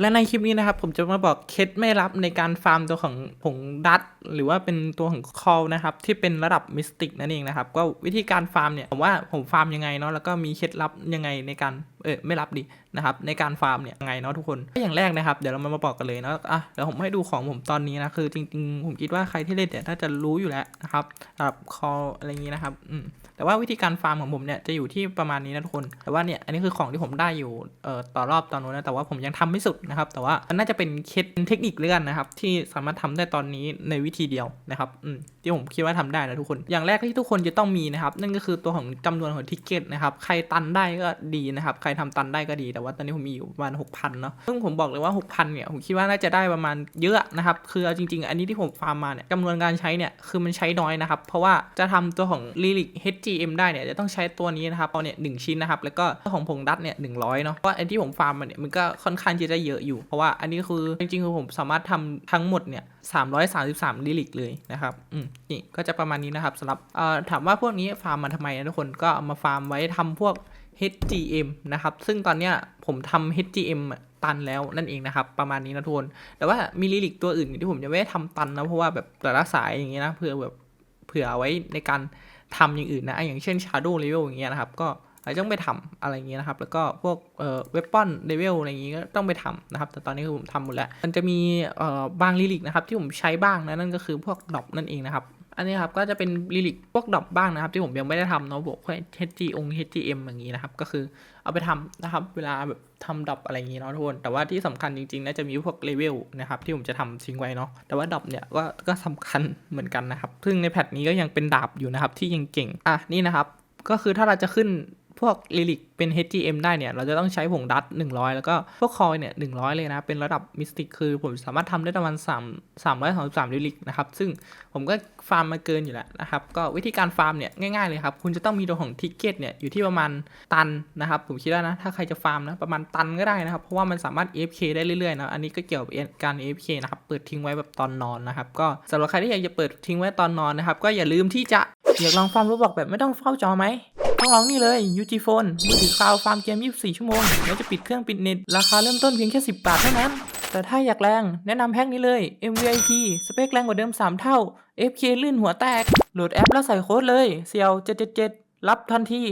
และในคลิปนี้นะครับผมจะมาบอกเคล็ดไม่ลับในการฟาร์มตัวของผงดัตหรือว่าเป็นตัวของคอลนะครับที่เป็นระดับมิสติกนั่นเองนะครับก็วิธีการฟาร์มเนี่ยผมว่าผมฟาร์มยังไงเนาะแล้วก็มีเคล็ดลับยังไงในการเออไม่ลับดิ นะครับในการฟาร์มเนี่ยยังไงเนาะทุกคนก็อย่างแรกนะครับ เดี๋ยวเรามาบอกกันเลยเนาะอะเดี๋ยวผมให้ดูของผมตอนนี้นะคือจริงๆ ผมคิดว่าใครที่เล่นเนี่ยน่าจะรู้อยู่แล้วนะครับระดับคออะไรอย่างนี้นะครับอืมแต่ว่าวิธีการฟาร์มของผมเนี่ยจะอยู่ที่ประมาณนี้นะทุกคน แต่ว่าเนี่ยอันนี้คือของที่ผมได้อยู่เอ่อต่อรอบตอนนู้นนะแต่ว่าผมยังทำไม่สุดนะครับ แต่ว่ามันน่าจะเป็นเคล็ดเทคนิคเรื่องนะครับ ที่สามารถทำได้ตอนนี้ในวิธีเดียวนะครับอืมที่ผมคิดว่าทำได้นะทุกคน อย่างแรกที่ทุกคนจะต้องมีนะครับ นั่นก็คือตัวของจำนวนของทิกเก็ตนะครับใครตันได้ก็ดีนะครับ ใครทำตันได้ก็ดีแต่ว่าตอนนี้ผมมีอยู่ประมาณ6,000เนาะซึ่งผมบอกเลยว่า6,000เนี่ยผมคิดว่าน่าจะได้ประมาณเยอะนะครับคือเอาจริง ๆ อันนี้ที่ผมฟาร์มมาเนี่ยจำนวนการใช้เนี่ยคือมันใช้น้อยนะครับ เพราะว่าจะทำตัวของ Lyric HGM ได้เนี่ยจะต้องใช้ตัวนี้นะครับเอาเนี่ยหนึ่งชิ้นนะครับแล้วก็ตัวของผงดัตเนี่ยหนึ่งร้อยเนาะเพราะอันที่ผมฟาร์มมาเนี่ยมันก็ค่อนข้างที่จะเยอะอยู่ เพราะว่าอันนี้คือจริงๆคือผมสามารถทำทั้งหมดเนี่ย333 Lyric เลยนะครับอืมนี่ก็จะประมาณนี้นะครับสำหรับเอ่อถามว่าพวกนี้ฟาร์มมาทำไมนะทุกคนก็เอามาฟาร์มไว้ทำพวก HGM นะครับ ซึ่งตอนเนี้ยผมทำ HGM ตันแล้วนั่นเองนะครับ ประมาณนี้นะทุกคน แต่ว่ามีลิลิกตัวอื่นที่ผมจะไม่ได้ทำตันนะ เพราะว่าแบบแต่ละสายอย่างเงี้ยนะเผื่อแบบเผื่อไว้ในการทำอย่างอื่นนะ อย่างเช่น Shadow Level อย่างเงี้ยนะครับ ก็อาจจะต้องไปทำอะไรเงี้ยนะครับ แล้วก็พวกเอ่อ Weapon Level อะไรอย่างงี้ก็ต้องไปทำนะครับ แต่ตอนนี้คือผมทำหมดแล้ว มันจะมีเอ่อบางลิลิกนะครับที่ผมใช้บ้างนะนั่นก็คือพวกดรอปนั่นเองนะครับ อันนี้ครับก็จะเป็นลิลิกพวกดอปบ้างนะครับ ที่ผมยังไม่ได้ทำเนาะบวกพวก HG อง HGM อย่างนี้นะครับ ก็คือเอาไปทำนะครับ เวลาแบบทำดอปอะไรอย่างนี้เนาะทุกคนแต่ว่าที่สำคัญจริงๆน่าจะมีพวกเลเวลนะครับที่ผมจะทำทิ้งไว้เนาะแต่ว่าดอปเนี่ยก็ก็สำคัญเหมือนกันนะครับ ซึ่งในแพทนี้ก็ยังเป็นดาบอยู่นะครับที่ยังเก่งอะนี่นะครับก็คือถ้าเราจะขึ้น พวกลิลิกเป็น HGM ได้เนี่ย เราจะต้องใช้ผงดัต100 แล้วก็พวกคอยเนี่ย 100 เลยนะ เป็นระดับมิสติกคือผมสามารถทำได้ประมาณ3 333ลิลิกนะครับ ซึ่งผมก็ฟาร์มมาเกินอยู่แล้วนะครับ ก็วิธีการฟาร์มเนี่ย ง่ายๆเลยครับ คุณจะต้องมีตัวของทิกเก็ตเนี่ย อยู่ที่ประมาณตันนะครับ ผมคิดว่านะ ถ้าใครจะฟาร์มนะ ประมาณตันก็ได้นะครับ เพราะว่ามันสามารถ AFK ได้เรื่อยๆนะอันนี้ก็เกี่ยวกับการ AFK นะครับเปิดทิ้งไว้แบบตอนนอนนะครับก็สำหรับใครที่อยากจะเปิดทิ้งไว้ตอนนอนนะครับก็อย่าลืมที่จะอยากลองฟาร์มรูบอกแบบไม่ต้องเฝ้าจอไหม ต้องลองนี่เลย UG Phone มือถือคลาวฟาร์มเกม 24 ชั่วโมง แล้วจะปิดเครื่องปิดเน็ต ราคาเริ่มต้นเพียงแค่ 10 บาทเท่านั้น แต่ถ้าอยากแรง แนะนำแพ็กนี้เลย MVIP สเปคแรงกว่าเดิม 3 เท่า FK ลื่นหัวแตก โหลดแอปแล้วใส่โค้ดเลยเซียว777 รับทันที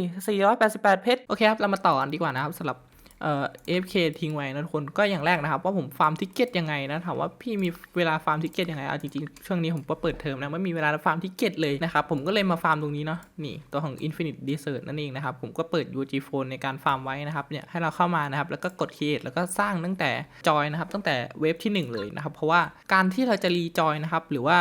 488 เพชร โอเคครับ เรามาต่อกันดีกว่านะครับสำหรับ เอ่อ AFK ทิ้งไว้นะทุกคนก็อย่างแรกนะครับ ว่าผมฟาร์มทิกเก็ตยังไงนะถามว่าพี่มีเวลาฟาร์มทิกเก็ตยังไงเอาจริงๆช่วงนี้ผมก็เปิดเทอมนะไม่มีเวลาฟาร์มทิกเก็ตเลยนะครับผมก็เลยมาฟาร์มตรงนี้เนาะนี่ตัวของ Infinite Desert นั่นเองนะครับผมก็เปิด UG Phone ในการฟาร์มไว้นะครับเนี่ยให้เราเข้ามานะครับแล้วก็กด create แล้วก็สร้างตั้งแต่จอยนะครับตั้งแต่เวฟที่ 1 เลยนะครับเพราะว่าการที่เราจะรีจอยนะครับหรือว่า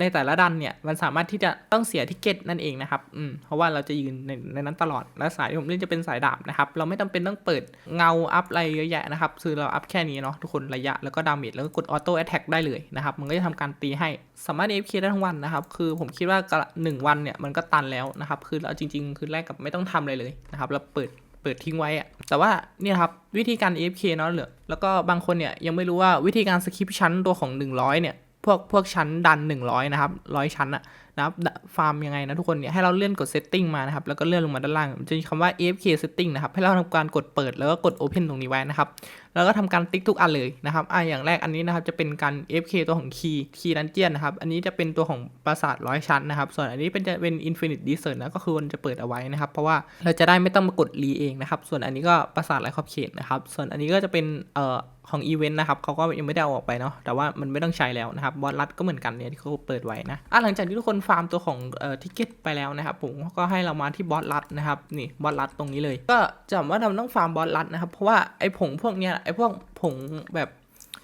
ในแต่ละดันเนี่ยมันสามารถที่จะต้องเสียทิกเก็ตนั่นเองนะครับอืมเพราะว่าเราจะยืนในในนั้นตลอดและสายที่ผมเล่นจะเป็นสายดาบนะครับเราไม่จำเป็นต้องเปิดเงาอัพอะไรเยอะแยะนะครับคือเราอัพแค่นี้เนาะทุกคนระยะแล้วก็ดาเมจแล้วก็กดออโต้แอ t แทกได้เลยนะครับมันก็จะทำการตีให้สามารถ AFK ได้ทั้งวันนะครับคือผมคิดว่ากะหนึ่งวันเนี่ยมันก็ตันแล้วนะครับคือเราจริง ๆ คือแรกกับไม่ต้องทำอะไรเลยนะครับเราเปิดเปิดทิ้งไว้อะแต่ว่าเนี่ยครับวิธีการ AFK เนาะเหลือแล้วก็บางคนเนี่ยยังไม่รู้ว่าวิธีการสคิปชั้นตัวของ 100 เนี่ยพวกพวกชั้นดัน 100 นะครับ 100 ชั้นอะ นะครับฟาร์มยังไงนะทุกคนเนี่ยให้เราเลื่อนกด setting มานะครับแล้วก็เลื่อนลงมาด้านล่างจะมีคำว่า AFK setting นะครับให้เราทำการกดเปิดแล้วก็กด open ตรงนี้ไว้นะครับแล้วก็ทำการติ๊กทุกอันเลยนะครับอะอย่างแรกอันนี้นะครับจะเป็นการ F K ตัวของ key key dungeon นะครับ อันนี้จะเป็นตัวของปราสาทร้อยชั้นนะครับ ส่วนอันนี้เป็นจะเป็น infinite desert นะก็คือมันจะเปิดเอาไว้นะครับ เพราะว่าเราจะได้ไม่ต้องมากดรีเองนะครับ ส่วนอันนี้ก็ปราสาทไร้ขอบเขตนะครับ ส่วนอันนี้ก็จะเป็นเอ่อของอีเวนต์นะครับเขาก็ยังไม่ได้เอาออกไปเนาะแต่ว่ามันไม่ต้องใช้แล้วนะครับบอสรัดก็เหมือนกันเนี่ยที่เขาเปิดไว้นะอะหลังจากที่ทุกคนฟาร์มตัวของเอ่อทิกเก็ตไปแล้วนะครับผมก็ให้เรามาที่บอสรัดนะครับนี่บอสรัดตรงนี้เลย ก็จำว่าเราต้องฟาร์มบอสรัดนะครับเพราะว่าไอ้ผงพวกเนี้ยไอ้พวกผงแบบ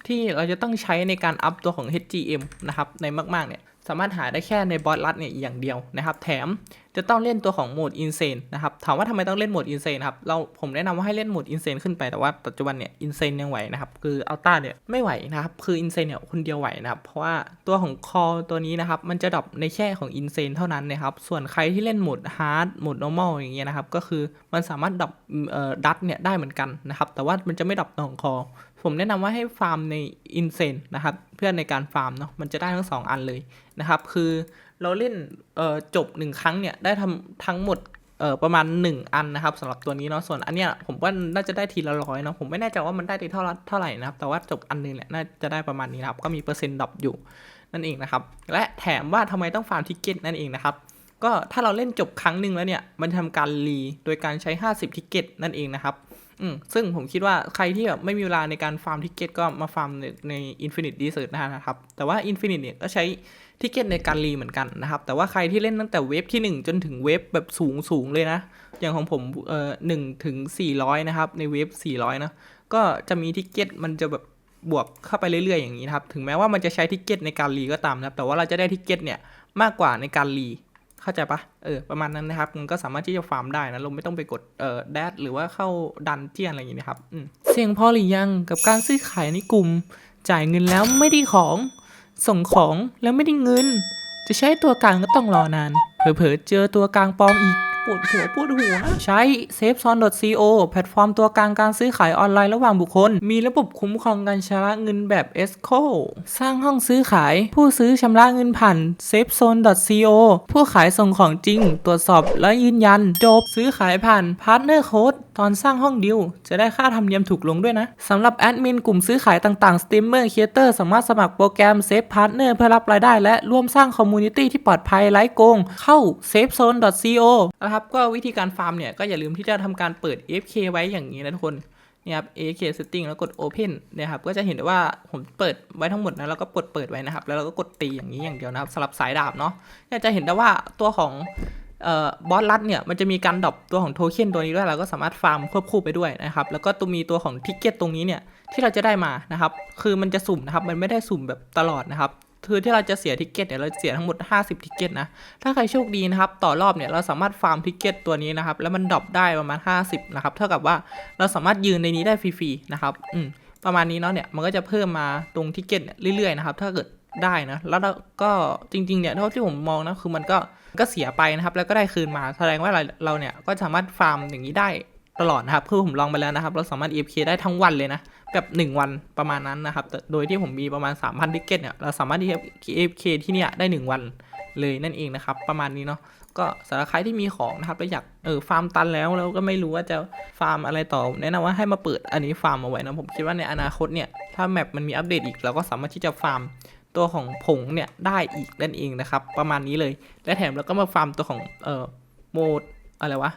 ที่เราจะต้องใช้ในการอัพตัวของ HGM นะครับในมากๆเนี่ยสามารถหาได้แค่ในบอสรัดเนี่ยอย่างเดียวนะครับ แถม จะต้องเล่นตัวของโหมดอินเซนนะครับ ถามว่าทำไมต้องเล่นโหมดอินเซนครับ เราผมแนะนำว่าให้เล่นโหมดอินเซนขึ้นไป แต่ว่าปัจจุบันเนี่ยอินเซนยังไหวนะครับ คืออัลต้าเนี่ยไม่ไหวนะครับ คืออินเซนเนี่ยคนเดียวไหวนะครับ เพราะว่าตัวของคอตัวนี้นะครับ มันจะดรอปในแค่ของอินเซนเท่านั้นนะครับ ส่วนใครที่เล่นโหมดฮาร์ดโหมดนอร์มอลอย่างเงี้ยนะครับ ก็คือมันสามารถดรอปเอ่อดัตเนี่ยได้เหมือนกันนะครับ แต่ว่ามันจะไม่ดรอปตัวของคอผมแนะนำว่าให้ฟาร์มในอินเซนนะครับ เพื่อในการฟาร์มเนาะมันจะได้ทั้งสองอันเลยนะครับ คือ เราเล่นเอ่อจบหนึ่งครั้งเนี่ยได้ทำทั้งหมดเอ่อประมาณ 1 อันนะครับสำหรับตัวนี้เนาะส่วนอันเนี้ยผมว่าน่าจะได้ทีละร้อยเนาะผมไม่แน่ใจว่ามันได้ทีเท่าเท่าไหร่นะครับแต่ว่าจบอันหนึงเนี่ยน่าจะได้ประมาณนี้นะครับก็มีเปอร์เซ็นต์ดรอปอยู่นั่นเองนะครับและแถมว่าทำไมต้องฟาร์มทิกเก็ตนั่นเองนะครับก็ถ้าเราเล่นจบครั้งหนึ่งแล้วเนี่ยมันทำการรีโดยการใช้ 50ทิกเก็ตนั่นเองนะครับ อืมซึ่งผมคิดว่าใครที่แบบไม่มีเวลาในการฟาร์มทิกเก็ตก็มาฟาร์มในใน Infinite Desert ได้นะครับ แต่ว่า Infinite เนี่ยก็ใช้ทิกเก็ตในการรีเหมือนกันนะครับ แต่ว่าใครที่เล่นตั้งแต่เวฟที่ 1 จนถึงเวฟแบบสูงสูงเลยนะ อย่างของผมเอ่อหนึ่งถึง400นะครับ ในเวฟ400นะ ก็จะมีทิกเก็ตมันจะแบบบวกเข้าไปเรื่อย ๆ อย่างนี้นะครับ ถึงแม้ว่ามันจะใช้ทิกเก็ตในการรีก็ตามนะครับ แต่ว่าเราจะได้ทิกเก็ตเนี่ยมากกว่าในการรี เข้าใจปะเออประมาณนั้นนะครับมันก็สามารถที่จะฟาร์มได้นะเราไม่ต้องไปกดเอ่อแดดหรือว่าเข้าดันเจียนอะไรอย่างนี้นะครับเสียงพอหรือยังกับการซื้อขายในกลุ่ม จ่ายเงินแล้วไม่ได้ของส่งของแล้วไม่ได้เงิน จะใช้ตัวกลางก็ต้องรอนาน เผลอๆเจอตัวกลางปลอมอีก ปวดหัวปวดหัว ใช้ safezone.co แพลตฟอร์มตัวกลางการซื้อขายออนไลน์ระหว่างบุคคล มีระบบคุ้มครองการชำระเงินแบบ ESCO สร้างห้องซื้อขาย ผู้ซื้อชำระเงินผ่าน safezone.co ผู้ขายส่งของจริง ตรวจสอบและยืนยัน จบซื้อขายผ่าน Partner Code ตอนสร้างห้องดิวจะได้ค่าธรรมเนียมถูกลงด้วยนะสำหรับแอดมินกลุ่มซื้อขายต่างๆสตรีมเมอร์ครีเอเตอร์สามารถสมัครโปรแกรม Safe Partner เพื่อรับรายได้และร่วมสร้างคอมมูนิตี้ที่ปลอดภัยไร้โกง เข้า safezone.co นะครับก็วิธีการฟาร์มเนี่ย ก็อย่าลืมที่จะทำการเปิด AFK ไว้อย่างนี้นะทุกคนนี่ครับ AFK setting แล้วกด open นี่ยครับก็จะเห็นได้ว่าผมเปิดไว้ทั้งหมดนะแล้วก็กดเปิดไว้นะครับแล้วเราก็กดตีอย่างนี้อย่างเดียวนะครับสลับสายดาบเนาะจะเห็นได้ว่าตัวของ เอ่อบอสลัดเนี่ยมันจะมีการดรอปตัวของโทเค็นตัวนี้ด้วยเราก็สามารถฟาร์มควบคู่ไปด้วยนะครับแล้วก็ตัวมีตัวของทิกเก็ตตรงนี้เนี่ยที่เราจะได้มานะครับคือมันจะสุ่มนะครับมันไม่ได้สุ่มแบบตลอดนะครับคือที่เราจะเสียทิกเก็ตเนี่ยเราเสียทั้งหมด 50 ทิกเก็ตนะ ถ้าใครโชคดีนะครับ ต่อรอบเนี่ยเราสามารถฟาร์มทิกเก็ตตัวนี้นะครับ แล้วมันดรอปได้ประมาณ 50 นะครับ เท่ากับว่าเราสามารถยืนในนี้ได้ฟรีๆนะครับ อืม ประมาณนี้เนาะเนี่ย มันก็จะเพิ่มมาตรงทิกเก็ตเนี่ยเรื่อยๆนะครับ ถ้าเกิดได้นะ แล้วก็จริงๆเนี่ยเท่าที่ผมมองนะ คือมันก็ ก็เสียไปนะครับ แล้วก็ได้คืนมาแสดงว่าเราเราเนี่ยก็สามารถฟาร์มอย่างนี้ได้ตลอดนะครับคือผมลองไปแล้วนะครับ เราสามารถ EFK ได้ทั้งวันเลยนะแบบ 1 วันประมาณนั้นนะครับ โดยที่ผมมีประมาณ 3,000ทิเก็ตเนี่ย เราสามารถ EFK ที่เนี่ยได้ 1 วันเลยนั่นเองนะครับ ประมาณนี้เนาะ ก็สำหรับใครที่มีของนะครับแล้วอยากเออฟาร์มตันแล้วแล้วก็ไม่รู้ว่าจะฟาร์มอะไรต่อ แนะนำว่าให้มาเปิดอันนี้ฟาร์มเอาไว้นะ ผมคิดว่าในอนาคตเนี่ย ถ้าแมปมันมีอัปเดตอีกเราก็สามารถที่จะฟาร์ม ตัวของผงเนี่ยได้อีกนั่นเองนะครับ ประมาณนี้เลย และแถมเราก็มาฟาร์มตัวของเอ่อโหมดอะไรวะ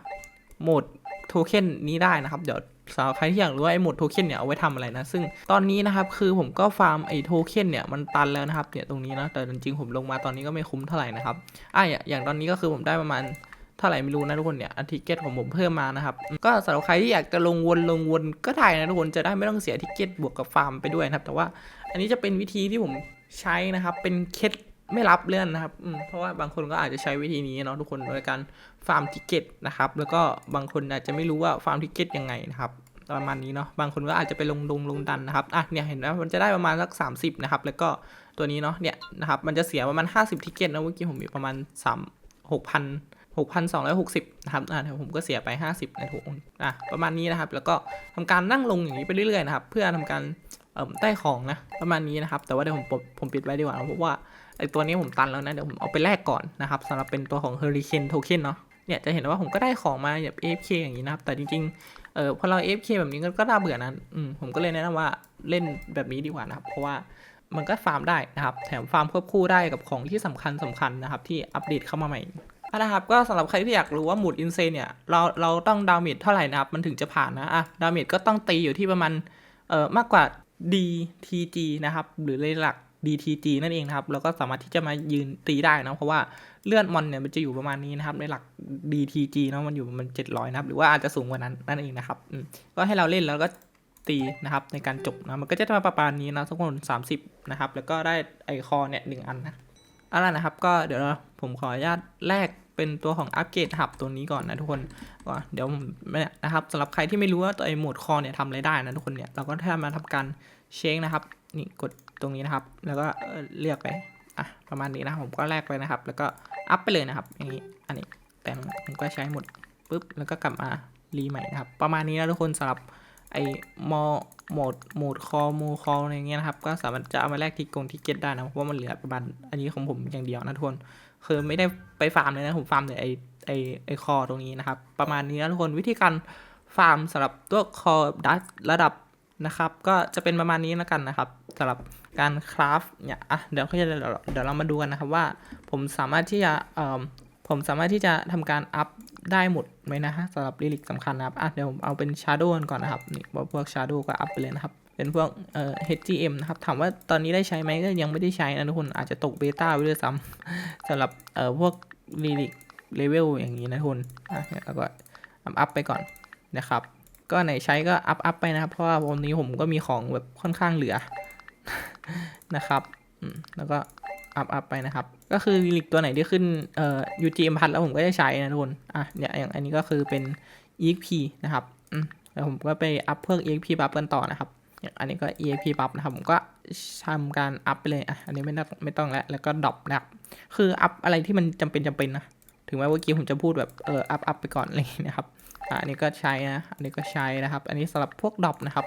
โหมดโทเค็นนี้ได้นะครับ เดี๋ยวสำหรับใครที่อยากรู้ว่าไอ้โหมดโทเค็นเนี่ยเอาไว้ทำอะไรนะ ซึ่งตอนนี้นะครับคือผมก็ฟาร์มไอ้โทเค็นเนี่ยมันตันแล้วนะครับเนี่ยตรงนี้นะ แต่จริงๆผมลงมาตอนนี้ก็ไม่คุ้มเท่าไหร่นะครับอะอย่างอย่างตอนนี้ก็คือผมได้ประมาณเท่าไหร่ไม่รู้นะทุกคนเนี่ยอทิเกตของผมเพิ่มมานะครับ ก็สำหรับใครที่อยากจะลงวนลงวนก็ได้นะทุกคนจะได้ไม่ต้องเสียทิเกตบวกกับฟาร์มไปด้วยนะครับ แต่ว่าอันนี้จะเป็นวิธีที่ผม ใช้นะครับ เป็นเคล็ดไม่รับเลื่อนนะครับเพราะว่าบางคนก็อาจจะใช้วิธีนี้เนาะทุกคนโดยการฟาร์มทิเกตนะครับ แล้วก็บางคนอาจจะไม่รู้ว่าฟาร์มทิเกตยังไงนะครับประมาณนี้เนาะบางคนก็อาจจะไปลงลงลงดันนะครับอะเนี่ยเห็นไหมมันจะได้ประมาณสัก 30 นะครับ แล้วก็ตัวนี้เนาะเนี่ยนะครับมันจะเสียประมาณ 50 ทิเกตนะเมื่อกี้ผมมีประมาณ 3 6,000 6,260 นะครับ อ่าเดี๋ยวผมก็เสียไป 50 นะทุกคนอะ ประมาณนี้นะครับ แล้วก็ทำการนั่งลงอย่างนี้ไปเรื่อยๆนะครับ เพื่อทำการ ได้ของนะประมาณนี้นะครับ แต่ว่าเดี๋ยวผมผมปิดไว้ดีกว่าเพราะว่าไอตัวนี้ผมตันแล้วนะ เดี๋ยวผมเอาไปแลกก่อนนะครับสำหรับเป็นตัวของ Hurricane Token เนาะเนี่ยจะเห็นว่าผมก็ได้ของมาแบบ AFK อย่างนี้นะครับ แต่จริงๆ เออพอเรา AFK แบบนี้ก็น่าเบื่อนะอืมผมก็เลยแนะนำว่าเล่นแบบนี้ดีกว่านะครับ เพราะว่ามันก็ฟาร์มได้นะครับ แถมฟาร์มควบคู่ได้กับของที่สำคัญสำคัญนะครับ ที่อัปเดตเข้ามาใหม่อะนะครับ ก็สำหรับใครที่อยากรู้ว่าหมุดอินเซนเนี่ยเราเราต้องดาเมจเท่าไหร่นะครับ มันถึงจะผ่านนะอะดาเมจก็ต้องตีอยู่ที่ประมาณเอ่อมากกว่า DTG นะครับ หรือเลยหลัก DTG นั่นเองนะครับ แล้วก็สามารถที่จะมายืนตีได้นะ เพราะว่าเลื่อนมอนเนี่ยมันจะอยู่ประมาณนี้นะครับ ในหลัก DTG เนอะมันอยู่ประมัน700 นะครับ หรือว่าอาจจะสูงกว่านั้นนั่นเองนะครับ ก็ให้เราเล่นแล้วก็ตีนะครับในการจบนะ มันก็จะมาประมาณนี้นะทุกคน30 นะครับ แล้วก็ได้ไอคอนเนี่ยหนึ่งอันนะเอาล่ะนะครับ ก็เดี๋ยวผมขออนุญาตแลก เป็นตัวของอัปเกรดหับตัวนี้ก่อนนะทุกคนก็เดี๋ยวผมเนี่ยนะครับสำหรับใครที่ไม่รู้ว่าตัวไอ้โหมดคอเนี่ยทำอะไรได้นะทุกคนเนี่ยเราก็แค่มาทำการเช็คนะครับนี่กดตรงนี้นะครับ แล้วก็เลือกไปอะประมาณนี้นะผมก็แลกไปนะครับ แล้วก็อัพไปเลยนะครับอย่างนี้อันนี้แต่ผมก็ใช้หมดปุ๊บแล้วก็กลับมารีใหม่นะครับ ประมาณนี้นะทุกคนสำหรับ ไอมอโหมดโหมดคอมูคออะไรเงี้ยนะครับ ก็สามารถจะเอามาแลกที่กงที่เก็ตได้นะเพราะว่ามันเหลือประมาณอันนี้ของผมอย่างเดียวนะทุกคนคือไม่ได้ไปฟาร์มเลยนะผมฟาร์มแต่ไอ้ไอไอคอตรงนี้นะครับ ประมาณนี้นะทุกคนวิธีการฟาร์มสำหรับตัวคอดัสระดับนะครับ ก็จะเป็นประมาณนี้แล้วกันนะครับสำหรับการคราฟเนี่ยอะเดี๋ยวเขาจะเดี๋ยวเดี๋ยวเรามาดูกันนะครับว่าผมสามารถที่จะเอ่อ ผมสามารถที่จะทำการอัพได้หมดไหมนะฮะสำหรับลิลิกสำคัญนะครับอะเดี๋ยวผมเอาเป็น Shadow กันก่อนนะครับนี่พวก Shadow ก็อัพไปเลยนะครับเป็นพวกเอ่อ HGM นะครับถามว่าตอนนี้ได้ใช้ไหมก็ยังไม่ได้ใช้นะทุกคนอาจจะตกเบต้าไปด้วยซ้ำสำหรับเอ่อพวกลิลิกเลเวลอย่างนี้นะทุกคนอะเนี่ยแล้วก็อัพอัพไปก่อนนะครับก็ไหนใช้ก็อัพอัพไปนะครับ เพราะว่าวันนี้ผมก็มีของแบบค่อนข้างเหลือนะครับอืมแล้วก็ อัพอัพไปนะครับ ก็คือลิลิกตัวไหนที่ขึ้นเอ่อ UGM พัดแล้วผมก็จะใช้นะทุกคนอะเนี่ยอย่างอันนี้ก็คือเป็น EXP นะครับอืมแล้วผมก็ไปอัพเพิ่ม EXP บัฟกันต่อนะครับอย่างอันนี้ก็ EXP บัฟนะครับผมก็ทำการอัพไปเลยอะอันนี้ไม่ต้องไม่ต้องแล้วแล้วก็ดรอปนะครับคืออัพอะไรที่มันจำเป็นจำเป็นนะถึงแม้ว่าเกี้ผมจะพูดแบบเอออัพอัพไปก่อนเลยนะครับอะอันนี้ก็ใช้นะอันนี้ก็ใช้นะครับ อันนี้สำหรับพวกดรอปนะครับ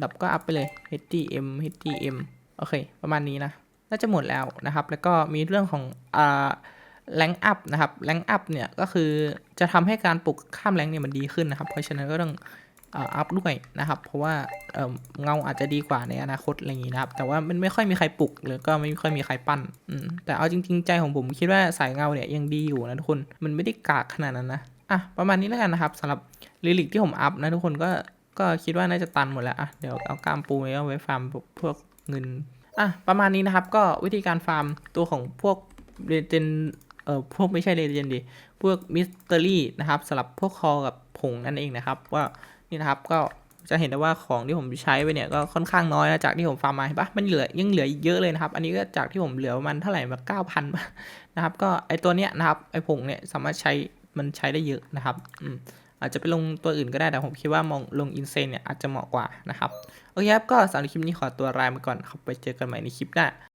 ดรอปก็อัพไปเลย HDM HDM โอเค ประมาณนี้นะ น่าจะหมดแล้วนะครับ แล้วก็มีเรื่องของอ่าแรงอัพนะครับแรงอัพเนี่ยก็คือจะทำให้การปลุกข้ามแรงเนี่ยมันดีขึ้นนะครับ เพราะฉะนั้นก็ต้องอ่ออัพด้วยนะครับ เพราะว่าเงาอาจจะดีกว่าในอนาคตอะไรอย่างนี้นะครับ แต่ว่ามันไม่ค่อยมีใครปลุกหรือก็ไม่ค่อยมีใครปั้นแต่เอาจริง ๆ ใจของผมคิดว่าสายเงาเนี่ยยังดีอยู่นะทุกคนมันไม่ได้กากขนาดนั้นนะอะประมาณนี้แล้วกันนะครับสำหรับลิลิกที่ผมอัพนะทุกคนก็ก็คิดว่าน่าจะตันหมดแล้วอะเดี๋ยวเอากล้ามปูไว้เอาไว้ฟาร์มพวกเงิน อะประมาณนี้นะครับก็วิธีการฟาร์มตัวของพวกเรเจนเอ่อพวกไม่ใช่เลเจนดีพวกมิสเตอรี่นะครับสำหรับพวกคอกับผงนั่นเองนะครับ ว่านี่นะครับก็จะเห็นได้ว่าของที่ผมใช้ไปเนี่ยก็ค่อนข้างน้อยนะจากที่ผมฟาร์มมาเห็นปะมันเหลือยังเหลือเยอะเลยนะครับ อันนี้ก็จากที่ผมเหลือมาณเท่าไหร่มาเก้าพันนะครับ ก็ไอตัวเนี้ยนะครับไอผงเนี่ยสามารถใช้มันใช้ได้เยอะนะครับอืม อาจจะไปลงตัวอื่นก็ได้ แต่ผมคิดว่ามองลงอินเซนเนี่ยอาจจะเหมาะกว่านะครับ โอเคครับ ก็สำหรับคลิปนี้ขอตัวลาไปก่อนครับ ไปเจอกันใหม่ในคลิปหน้า